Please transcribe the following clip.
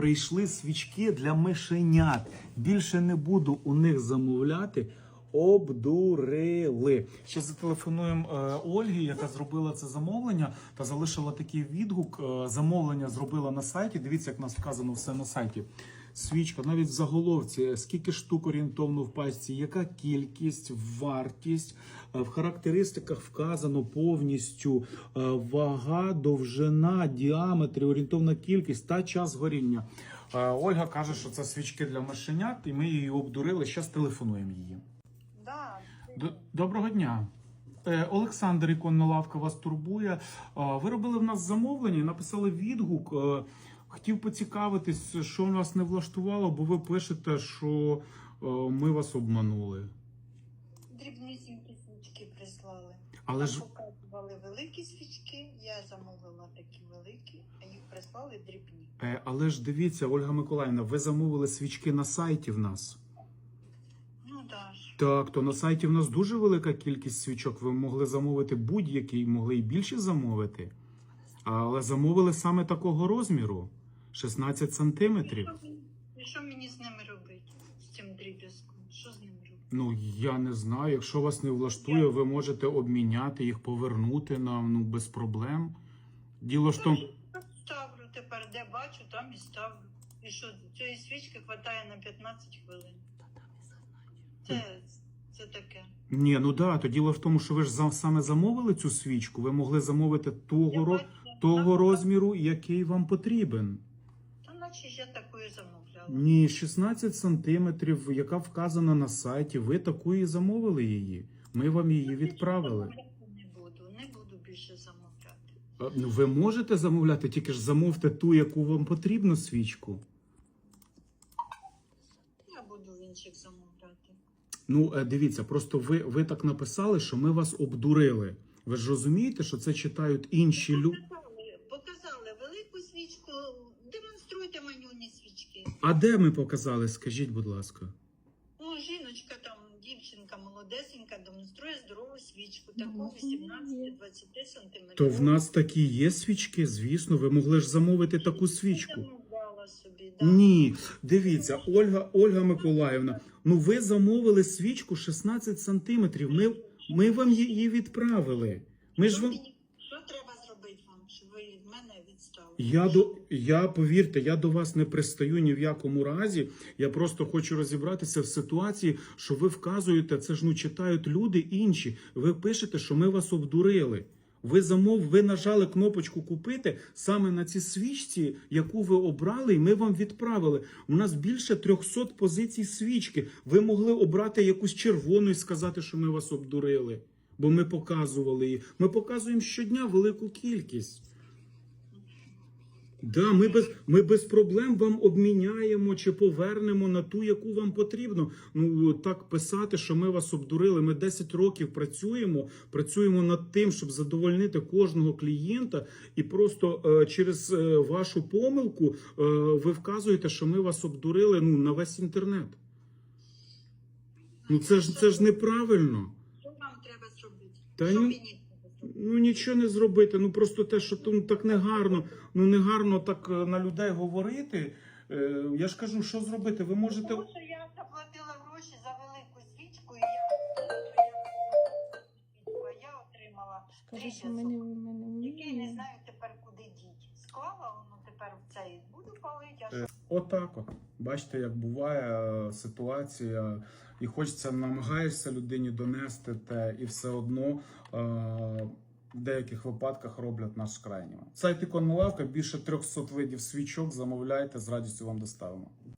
прийшли свічки для мишенят. Більше не буду у них замовляти. Обдурили. Ще зателефонуємо е, Ольгі, яка зробила це замовлення та залишила такий відгук. Е, замовлення зробила на сайті. Дивіться, як у нас вказано все на сайті. Свічка, навіть в заголовці, скільки штук орієнтовно в пачці, яка кількість, вартість. Е, В характеристиках вказано повністю е, вага, довжина, діаметр, орієнтовна кількість та час горіння. Е, Ольга каже, що це свічки для мишенят, і ми її обдурили. Зараз телефонуємо її. Да, Доброго дня. Олександр Іконна лавка вас турбує. Ви робили в нас замовлення, написали відгук. Хотів поцікавитись, що нас не влаштувало, бо ви пишете, що е, ми вас обманули. дрібнісінькі свічки прислали. Але ж показували великі свічки, я замовила такі великі, а їх прислали дрібні. Е, Але ж дивіться, Ольга Миколаївна, ви замовили свічки на сайті в нас. Ну да ж. Так, то на сайті в нас дуже велика кількість свічок. Ви могли замовити будь-який, могли і більше замовити. Але замовили саме такого розміру 16 сантиметрів. Що мені- І що мені з ними робити? З цим дріб'язком? Що з ними робити? Ну я не знаю. Якщо вас не влаштує, ви можете обміняти їх, повернути нам ну без проблем. Діло ж в тому, Ставлю тепер, де бачу, там і ставлю. І що, цієї свічки вистачає на 15 хвилин. Це, це таке. ні, ну да, то діло в тому, що ви ж за- саме замовили цю свічку. Ви могли замовити того, того розміру, який вам потрібен. Ж я такою замовляла. Ні, 16 сантиметрів, яка вказана на сайті. Ви таку і замовили її. Ми вам її відправили. Не буду, не буду більше замовляти. Ну, ви можете замовляти, тільки ж замовте ту, яку вам потрібно свічку. Я буду в інших замовляти. Ну, е, дивіться, просто ви, ви так написали, що ми вас обдурили. Ви ж розумієте, що це читають інші люди. Показали, показали велику свічку, демонструйте манюні. А де ми показали? Скажіть, будь ласка. Ну, жіночка там, дівчинка молодесенька, демонструє здорову свічку, таку 18-20 сантиметрів. То в нас такі є свічки, звісно, ви могли ж замовити таку свічку. Замовляла собі, да. Ні, дивіться, Ольга, Ольга Миколаївна, ну ви замовили свічку 16 сантиметрів. Ми, ми вам її відправили. Ми ж вам. Ви мене відстали? Я до я повірте, я до вас не пристаю ні в якому разі. Я просто хочу розібратися в ситуації, що ви вказуєте, це ж ну читають люди інші. Ви пишете, що ми вас обдурили. Ви замов, ви нажали кнопочку купити саме на цій свічці, яку ви обрали, і ми вам відправили. У нас більше 300 позицій свічки. Ви могли обрати якусь червону і сказати, що ми вас обдурили, бо ми показували її. Ми показуємо щодня велику кількість. Да, ми без, ми без проблем вам обміняємо чи повернемо на ту, яку вам потрібно. Ну так писати, що ми вас обдурили. Ми 10 років працюємо, працюємо над тим, щоб задовольнити кожного клієнта, і просто е, через е, вашу помилку е, ви вказуєте, що ми вас обдурили ну, на весь інтернет. Ну це ж це ж неправильно. Що вам треба зробити? Та що ні. мені? Ну нічого не зробити. Ну просто те, що ну, так негарно, ну негарно так е, на людей говорити. Е, я ж кажу, що зробити? Ви можете. Тому що я заплатила гроші за велику свічку, і я, я отримала Скажи, що ми не в мене який не знаю тепер куди діть. Склала воно тепер в цей буду палити, а Е, Отак от. Бачите, як буває е, ситуація, і хочеться, намагаєшся людині донести те, і все одно е, в деяких випадках роблять наш крайнього. Сайт іконна лавка, більше 300 видів свічок. Замовляйте, з радістю вам доставимо.